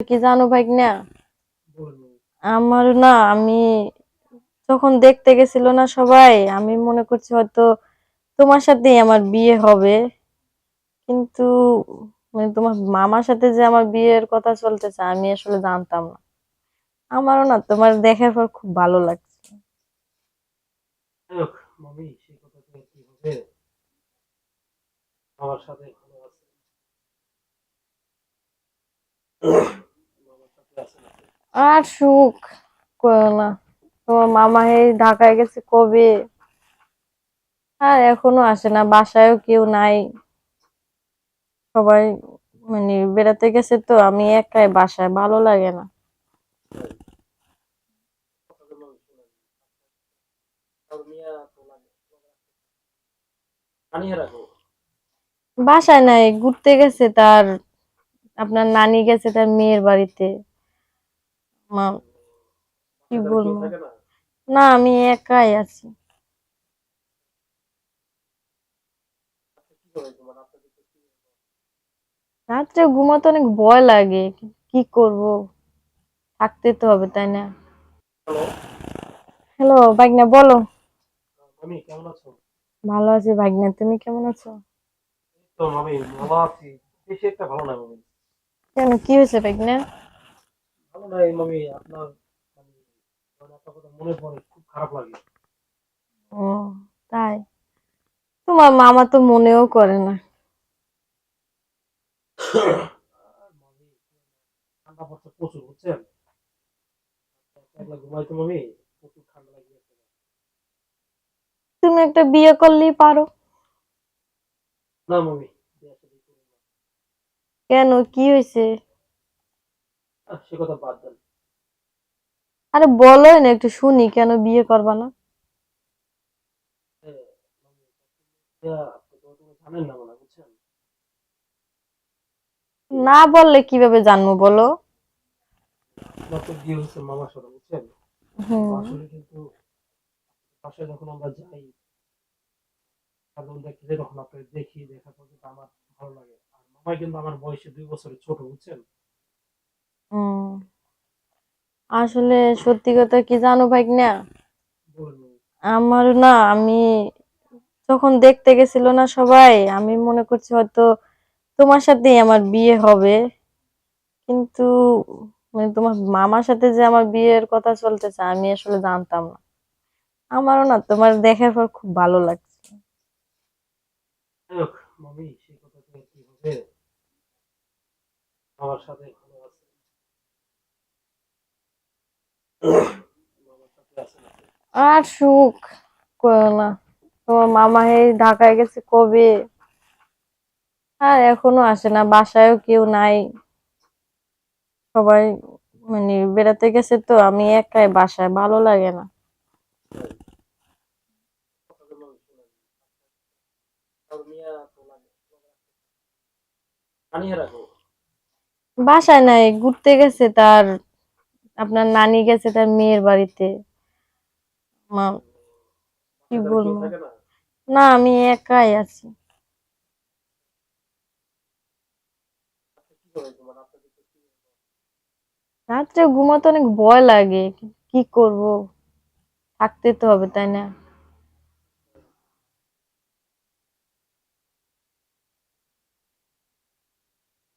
কি জানো ভাই না আমার না আমি যখন দেখতে গেছিল না সবাই আমি মনে করছি হয়তো তোমার সাথেই আমার বিয়ে হবে। কিন্তু মানে তোমার মামার সাথে যে আমার বিয়ের কথা চলতেছে আমি আসলে জানতাম না। আমারও না তোমার দেখার পর খুব ভালো লাগছে। আমার সাথে ভালো আছে। আর সুখ করো না। তোমার মামা এই ঢাকায় গেছে কবে? আর এখনও আসে না, বাসায়ও কেউ নাই। সবাই মানে বেড়াতে গেছে তো, আমি একাই বাসায়, ভালো লাগে না। বাসায় নাই, ঘুরতে গেছে তার, আপনার নানি গেছে তার মেয়ের বাড়িতে। মা কি বলব? না? আমি একাই আছি। রাত্রে ঘুমাতে অনেক ভয় লাগে। কি- করব? থাকতে তো হবে তাই না? হ্যালো? ভাগ্না বলো। আছো? ভালো আছি ভাগ্না তুমি কেমন আছো? কেন কি হয়েছে ভাগ্না? আপনার মানে মানে আপনার কথা মনে পড়ে খুব খারাপ লাগে। ও তাই? তোমার মামা তো মনেও করে না। ঠান্ডা পড়ছে প্রচুর বুঝছেন? একলা ঘুমাইতো মামি প্রচুর ঠান্ডা লাগিয়েছে তুমি একটা বিয়ে করলেই পারো। না মামি। কেন? কি হয়েছে? সে কথা বাদ দেন। আরে বলোই না একটু শুনি কেন বিয়ে করবা না? জানেন না মনে বুঝছেন? না বললে কীভাবে জানব বলো? আপনার বিয়ে হচ্ছে মামার সাথে বুঝছেন? আসলে কিন্তু পাশে যখন আমরা যাই দেখি যে তখন আপনাকে দেখি দেখার পর কিন্তু আমার ভালো লাগে। আর মামাই কিন্তু আমার বয়সে দুই বছরের ছোট বুঝছেন? আসলে সত্যি কথা কি জানো বলুন মামি। আমার না, আমি যখন দেখতে গেছিল না সবাই, আমি মনে করছি হয়তো তোমার সাথেই আমার বিয়ে হবে। কিন্তু মানে তোমার মামার সাথে যে আমার বিয়ের কথা চলতেছে, আমি আসলে জানতাম না। আমারও না, তোমার দেখার পর খুব ভালো লাগছে। আমার সাথে ভালো আছে মামার সাথে আছে না আর সুখ না তোমার মামা এই ঢাকায় গেছে কবে? আর এখনও আসে না, বাসায়ও কেউ নাই। সবাই মানে বেড়াতে গেছে তো, আমি একাই বাসায়, ভালো লাগে না। বাসায় নাই, ঘুরতে গেছে তার, আপনার নানি গেছে তার মেয়ের বাড়িতে। মা কি বলব? না? আমি একাই আছি। আচ্ছা, রাত্রে ঘুমাতে অনেক ভয় লাগে। কি- করব? থাকতে তো হবে তাই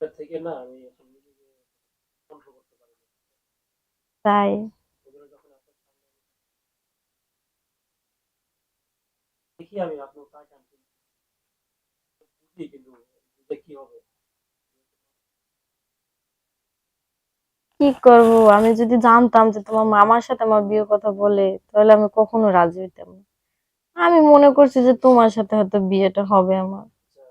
থেকে আমি না। তাই ওগুলো যখন আপনার সামনে দেখি আমি আপনার বুঝি কিন্তু কি হবে? কি করব? আমি যদি জানতাম যে তোমার মামার সাথে আমার বিয়ের কথা বলে তাহলে আমি কখনো রাজি হইতাম না। আমি মনে করছি যে তোমার সাথে হয়তো বিয়েটা হবে আমার। আচ্ছা,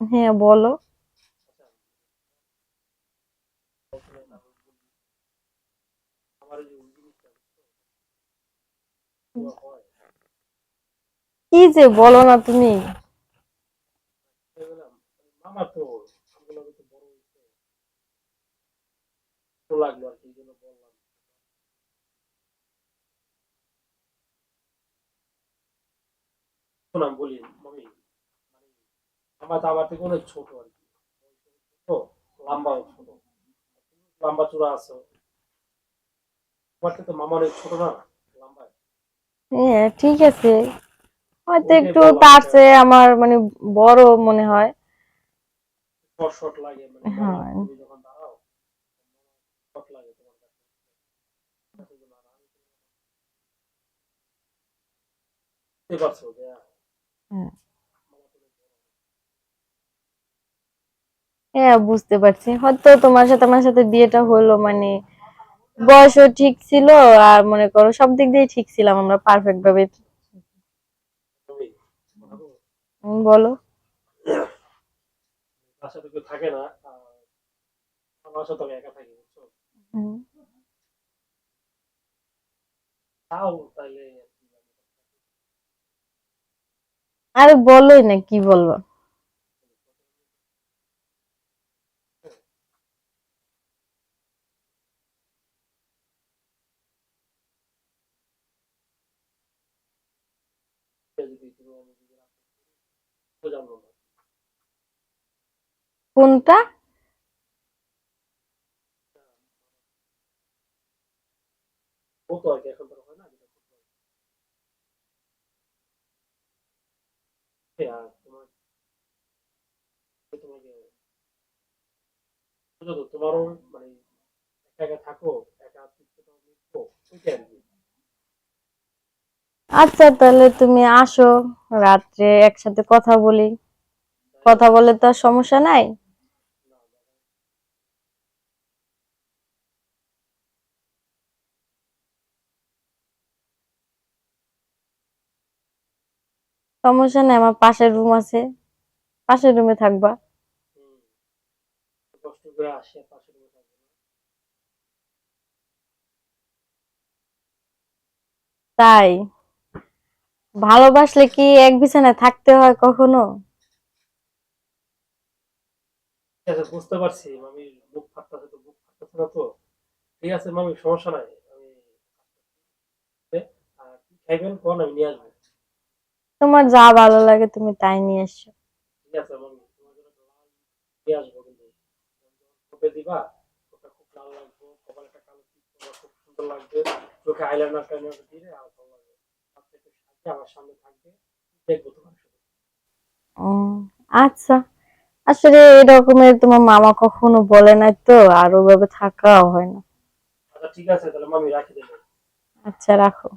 হ্যাঁ বলো। আচ্ছা। বলি। আমার এই যে ওই জিনিসটা বুঝছ? ওগুলো হয় কি যে বলো না তুমি? শোনাম বলি মামি আমার থেকে অনেক ছোট আর কি। ছোট লম্বা চূড়া আছো। তোমার তো মামা অনেক ছোট না লম্বা হ্যাঁ ঠিক আছে। হয়তো একটু তার চেয়ে আমার মানে বড় মনে হয়। মানে হ্যাঁ। মামা, তুমি যখন দাঁড়াও শর্ট লাগে তোমার কাছে। বুঝতে পারছ যে হ্যাঁ। হ্যাঁ। বুঝতে পারছি। হয়তো তোমার সাথে আমার সাথে বিয়েটা হলো মানে বয়সও ঠিক ছিল আর মনে করো সব দিক দিয়ে ঠিক ছিলাম আমরা পারফেক্ট ভাবে তুমি কথা বলো। উম, বলো। থাকে না আমার সাথে একা থাকি বুঝছ? হুম। তাও তাইলে আরে বলোই না কি বলব যদি তুমি আমি যদি রাখি, তো জানব না কোনটা হতো আর কি এখন তো আর হয় না যেটা করতে হয়। এই আর তোমার তোমাকে বুঝো তো তোমারও মানে একা একা থাকো একা ওইটাই আর কি। আচ্ছা তাহলে তুমি আসো রাত্রে একসাথে কথা বলি। কথা বলে তো সমস্যা নাই। সমস্যা নাই আমার পাশের রুম আছে। পাশের রুমে থাকবা। কষ্ট করে আসে পাশে রুমে থাকবে তাই? ভালোবাসলে কি এক বিছানায় থাকতে হয় কখনো? বুঝতে পারছি। মামি বুক ফাটতেছে তো বুক ফাটতেছে না তো? ঠিক আছে মামি সমস্যা নাই। আমি খাইবেন? কোন? আমি নিয়ে আসব। তোমার যা ভালো লাগে তুমি তাই নিয়ে এসো। ঠিক আছে মামি। তোমার জন্য নিয়ে আসব কিন্তু। দিবা? ওটা খুব লাল লাগবে। কপালে একটা কালো খুব সুন্দর লাগবে। চোখে আইলাইনার আর ভালো লাগবে হাতে একটু সাজিয়ে আমার সামনে থাকবে। দেখব তোমার সাথে। উম, আচ্ছা। আসলে এরকমের তোমার মামা কখনো বলে নাই তো আর ওভাবে থাকাও হয় না। আচ্ছা ঠিক আছে তাহলে মামি রাখি দেবো আচ্ছা রাখো।